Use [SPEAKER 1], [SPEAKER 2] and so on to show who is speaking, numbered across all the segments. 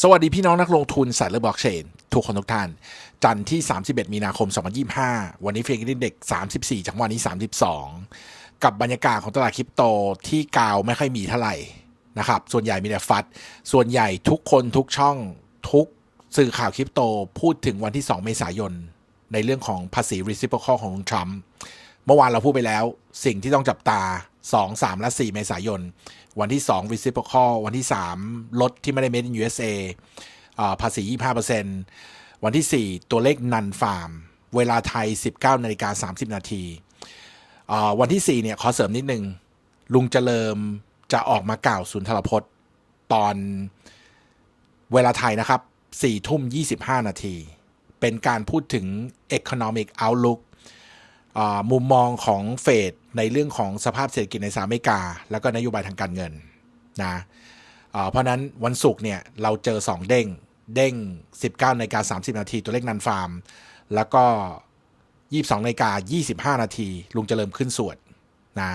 [SPEAKER 1] สวัสดีพี่น้องนักลงทุนสายเลือบล็อกเชน ทุกคนทุกท่าน จันทร์ที่ 31 มีนาคม 2025 วันนี้เฟรนกินเด็ก 34 จังหวะนี้ 32 กับบรรยากาศของตลาดคริปโตที่กาวไม่ค่อยมีเท่าไหร่นะครับ ส่วนใหญ่มีแต่ฟัด ส่วนใหญ่ทุกคนทุกช่องทุกสื่อข่าวคริปโตพูดถึงวันที่ 2 เมษายน ในเรื่องของภาษี reciprocal ของทรัมป์ เมื่อวานเราพูดไปแล้ว สิ่งที่ต้องจับตา 2 3 และ 4 เมษายน วันที่ 2 reciprocal วันที่ 3 ลดที่ไม่ได้ made in USA อ่าภาษี 25%วันที่ 4 ตัวเลขนันฟาร์ม เวลาไทย 19นาฬิกา30 นาที วันที่ 4 เนี่ย ขอเสริมนิดนึง ลุงเจริมจะออกมากล่าวสุนทรพจน์ ตอนเวลาไทยนะครับ4ทุ่ม 25 นาที เป็นการพูดถึง economic outlook มุมมองของเฟดในเรื่องของสภาพเศรษฐกิจในสหรัฐอเมริกา แล้วก็นโยบายทางการเงินนะเพราะนั้นวันศุกร์เนี่ยเราเจอ 2 เด้ง เด้ง 19นาฬิกา30 นาทีตัวเลขนันฟาร์ม แล้วก็ 22นาฬิกา25 นาทีลุงเจริญขึ้นสวดนะ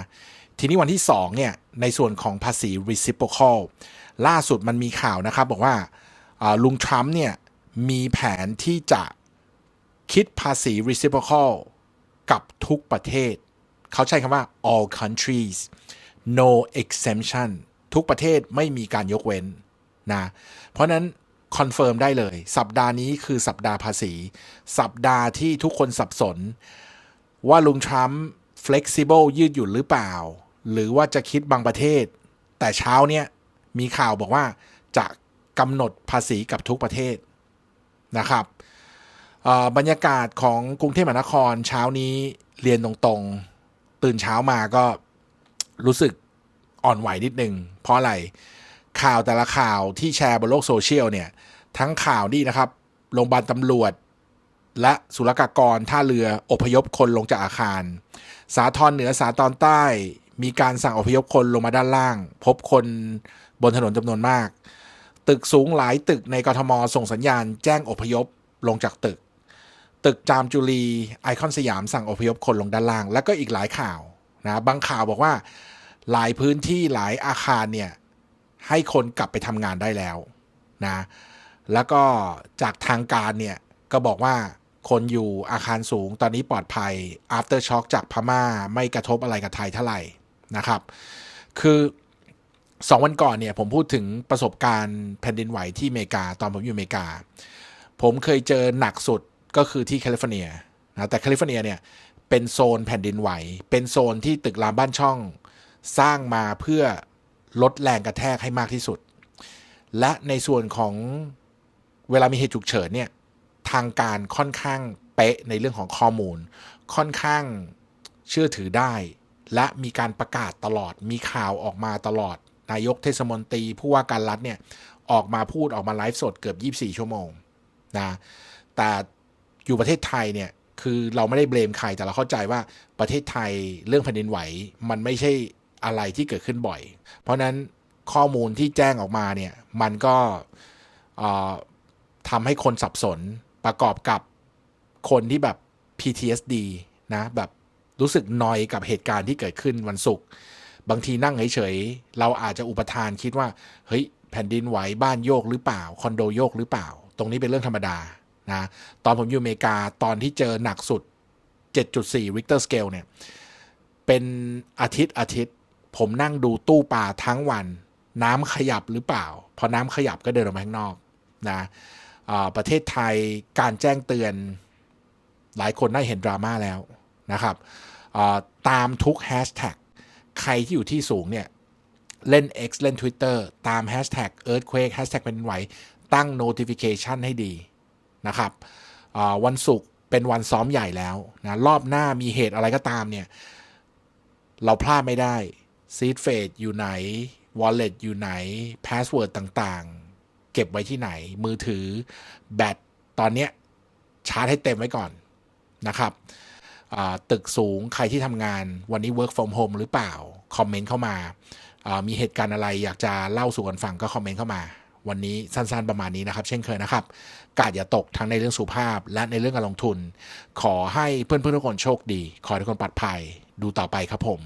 [SPEAKER 1] ทีนี้วันที่ 2 เนี่ย ในส่วนของภาษี reciprocal ล่าสุดมันมีข่าวนะครับ บอกว่าอ่าลุงทรัมป์เนี่ย มีแผนที่จะคิดภาษี reciprocal กับทุกประเทศ เขาใช้คำว่า all countries no exemption ทุกประเทศไม่มีการยกเว้นนะ เพราะนั้นคอนเฟิร์มได้เลย สัปดาห์นี้คือสัปดาห์ภาษี สัปดาห์ที่ทุกคนสับสน ว่าลุงทรัมป์ flexible ยืดหยุ่นหรือเปล่า หรือว่าจะคิดบางประเทศ แต่เช้าเนี่ยมีข่าวบอกว่าจะกำหนดภาษีกับทุกประเทศนะครับเบรรยากาศของกรุงเทพมหานครเช้านี้เรียนตรงๆ ตื่นเช้ามาก็รู้สึกอ่อนไหวนิดนึง เพราะอะไรข่าวแต่ละข่าวที่แชร์บนโลกโซเชียลเนี่ย ทั้งข่าวนี่นะครับโรงพยาบาลตำรวจ และศุลกากรท่าเรืออพยพคนลงจากอาคาร สาทรเหนือสาตอนใต้ มีการสั่งอพยพคนลงมาด้านล่าง พบคนบนถนนจำนวนมาก ตึกสูงหลายตึกในกรทมส่งสัญญาณแจ้งอพยพลงจากตึก ตึกจามจุลีไอคอนสยามสั่งอพยพคนลงด้านล่าง แล้วก็อีกหลายข่าวนะบางข่าวบอกว่าหลายพื้นที่หลายอาคารเนี่ยให้คนกลับไปทำงานได้แล้วนะแล้วก็จากทางการเนี่ยก็บอกว่าคนอยู่อาคารสูงตอนนี้ปลอดภัย after shock จากพม่าไม่กระทบอะไรกับไทยเท่าไหร่นะครับ คือสองวันก่อนเนี่ยผมพูดถึงประสบการณ์แผ่นดินไหวที่อเมริกา ตอนผมอยู่อเมริกา ผมเคยเจอหนักสุด ก็คือที่แคลิฟอร์เนียนะแต่แคลิฟอร์เนียเนี่ยเป็นโซนแผ่นดินไหว เป็นโซนที่ตึกรามบ้านช่อง สร้างมาเพื่อลดแรงกระแทกให้มากที่สุด และในส่วนของเวลามีเหตุฉุกเฉินเนี่ยทางการค่อนข้างเป๊ะในเรื่องของข้อมูล ค่อนข้างเชื่อถือได้ และมีการประกาศตลอด มีข่าวออกมาตลอด นายกเทศมนตรีผู้ว่าการรัฐเนี่ยออกมาพูดออกมาไลฟ์สดเกือบ 24 ชั่วโมงนะแต่ อยู่ประเทศไทยเนี่ยคือเราไม่ได้เบลมใครแต่เราเข้าใจว่าประเทศไทยเรื่องแผ่นดินไหว มันไม่ใช่อะไรที่เกิดขึ้นบ่อย เพราะนั้นข้อมูลที่แจ้งออกมาเนี่ยมันก็ทำให้คนสับสนประกอบกับคนที่แบบ PTSD นะแบบรู้สึกนอยกับเหตุการณ์ที่เกิดขึ้นวันศุกร์บางทีนั่งเฉยๆเราอาจจะอุปทานคิดว่าเฮ้ยแผ่นดินไหวบ้านโยกหรือเปล่า คอนโดโยกหรือเปล่า ตรงนี้เป็นเรื่องธรรมดา นะตอนผมอยู่อเมริกาตอนที่เจอหนักสุด 7.4 Richter scale เนี่ย เป็นอาทิตย์อาทิตย์ ผมนั่งดูตู้ปลาทั้งวัน น้ำขยับหรือเปล่า พอน้ำขยับก็เดินออกมาข้างนอกนะประเทศไทยการแจ้งเตือนหลายคนได้เห็นดราม่าแล้วนะครับตามทุกแฮชแท็กใครที่อยู่ที่สูงเนี่ยเล่น X เล่น Twitter ตาม Hashtag Earthquake Hashtag เป็นไหวตั้ง notification ให้ดี นะครับวันศุกร์เป็นวันซ้อมใหญ่แล้วนะรอบหน้ามีเหตุอะไรก็ตามเนี่ย เราพลาดไม่ได้ Seed f a d e อยู่ไหน Wallet อยู่ไหน Password ต่างๆ เก็บไว้ที่ไหน มือถือแบตตอนเนี้ยชาร์จให้เต็มไว้ก่อนนะครับตึกสูงใครที่ทำงานวันนี้ work from home หรือเปล่า คอมเมนต์เข้ามาอ่ามีเหตุการณ์อะไรอยากจะเล่าสู่กันฟังก็คอมเมนต์เข้ามา วันนี้สั้นๆประมาณนี้นะครับ เช่นเคยนะครับ กาดอย่าตกทั้งในเรื่องสุภาพ และในเรื่องการลงทุน ขอให้เพื่อนๆทุกคนโชคดี ขอให้ทุกคนปลอดภัย ดูต่อไปครับผม